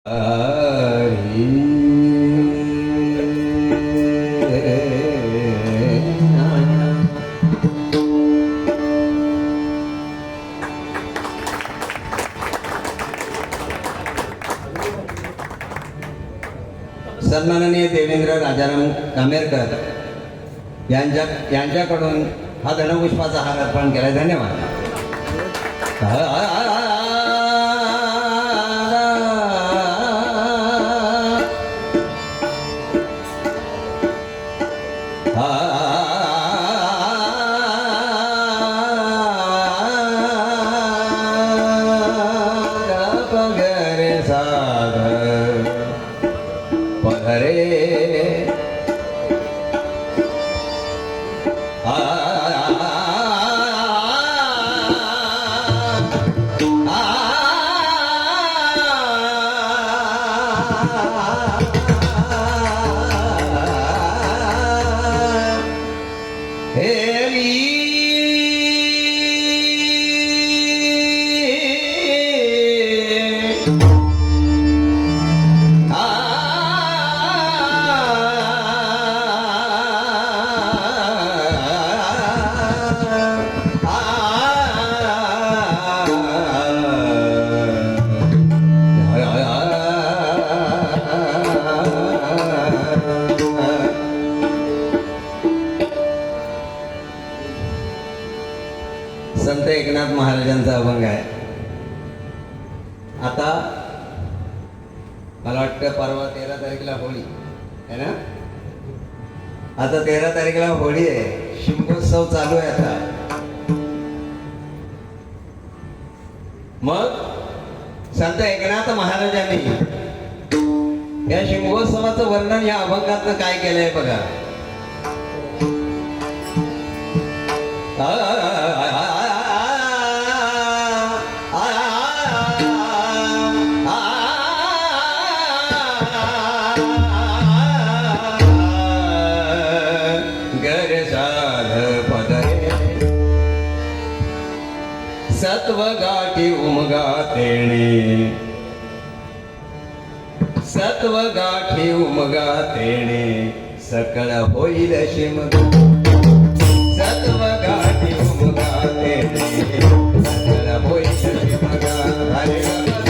सन्माननीय देवेंद्र राजाराम कामेरकर यांच्या यांच्याकडून हा धनपुष्पाचा हार अर्पण केला धन्यवाद. Bye. Hey! संत एकनाथ महाराजांचा अभंग आहे. आता मला वाटतं परवा तेरा तारीखला होळी आहे ना? आता तेरा तारीखला होळी आहे. शिमगोत्सव चालू आहे आता. मग संत एकनाथ महाराजांनी या शिमगोत्सवाचं वर्णन या अभंगात काय केलंय बघा. સત્વ ગાટી ઉમગા તેણે સત્વ ગાઠી ઉમગા તેણે સકળ હોઈલ શિમગો. સત્વ ગાઠી ઉમગા તેણે સકળ હોઈલ શિમગા. હરે